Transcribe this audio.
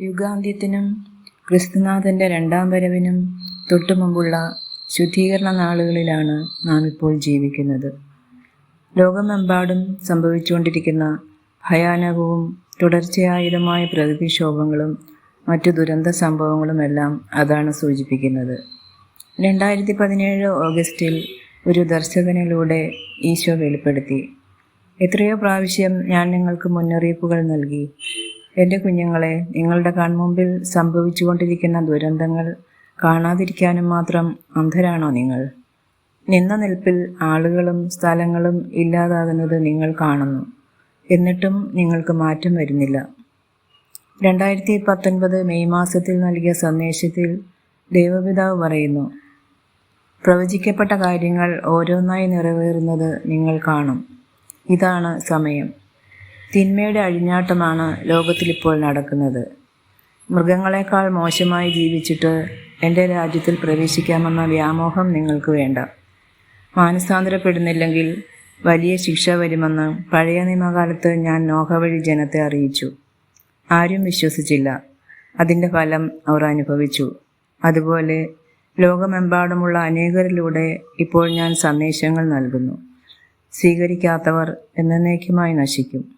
യുഗാന്ത്യത്തിനും ക്രിസ്തുനാഥന്റെ രണ്ടാം വരവിനും തൊട്ടുമുമ്പുള്ള ശുദ്ധീകരണ നാളുകളിലാണ് നാം ഇപ്പോൾ ജീവിക്കുന്നത്. ലോകമെമ്പാടും സംഭവിച്ചുകൊണ്ടിരിക്കുന്ന ഭയാനകവും തുടർച്ചയായതുമായ പ്രകൃതിക്ഷോഭങ്ങളും മറ്റു ദുരന്ത സംഭവങ്ങളുമെല്ലാം അതാണ് സൂചിപ്പിക്കുന്നത്. രണ്ടായിരത്തി പതിനേഴ് ഓഗസ്റ്റിൽ ഒരു ദർശകനിലൂടെ ഈശോ വെളിപ്പെടുത്തി. എത്രയോ പ്രാവശ്യം ഞാൻ നിങ്ങൾക്ക് മുന്നറിയിപ്പുകൾ നൽകി. എന്റെ കുഞ്ഞുങ്ങളെ നിങ്ങളുടെ കൺമുമ്പിൽ സംഭവിച്ചുകൊണ്ടിരിക്കുന്ന ദുരന്തങ്ങൾ കാണാതിരിക്കാനും മാത്രം അന്ധരാണോ നിങ്ങൾ? നിന്ന നിൽപ്പിൽ ആളുകളും സ്ഥലങ്ങളും ഇല്ലാതാകുന്നത് നിങ്ങൾ കാണുന്നു. എന്നിട്ടും നിങ്ങൾക്ക് മാറ്റം വരുന്നില്ല. രണ്ടായിരത്തി പത്തൊൻപത് മെയ് മാസത്തിൽ നൽകിയ സന്ദേശത്തിൽ ദൈവപിതാവ് പറയുന്നു പ്രവചിക്കപ്പെട്ട കാര്യങ്ങൾ ഓരോന്നായി നിറവേറുന്നത് നിങ്ങൾ കാണും. ഇതാണ് സമയം. തിന്മയുടെ അഴിഞ്ഞാട്ടമാണ് ലോകത്തിലിപ്പോൾ നടക്കുന്നത്. മൃഗങ്ങളെക്കാൾ മോശമായി ജീവിച്ചിട്ട് എന്റെ രാജ്യത്തിൽ പ്രവേശിക്കാമെന്ന വ്യാമോഹം നിങ്ങൾക്ക് വേണ്ട. മാനസാന്തരപ്പെടുന്നില്ലെങ്കിൽ വലിയ ശിക്ഷ വരുമെന്ന് പഴയ നിയമകാലത്ത് ഞാൻ നോഹ വഴി ജനത്തെ അറിയിച്ചു. ആരും വിശ്വസിച്ചില്ല. അതിന്റെ ഫലം അവർ അനുഭവിച്ചു. അതുപോലെ ലോകമെമ്പാടുമുള്ള അനേകരിലൂടെ ഇപ്പോൾ ഞാൻ സന്ദേശങ്ങൾ നൽകുന്നു. സ്വീകരിക്കാത്തവർ എന്നേക്കുമായി നശിക്കും.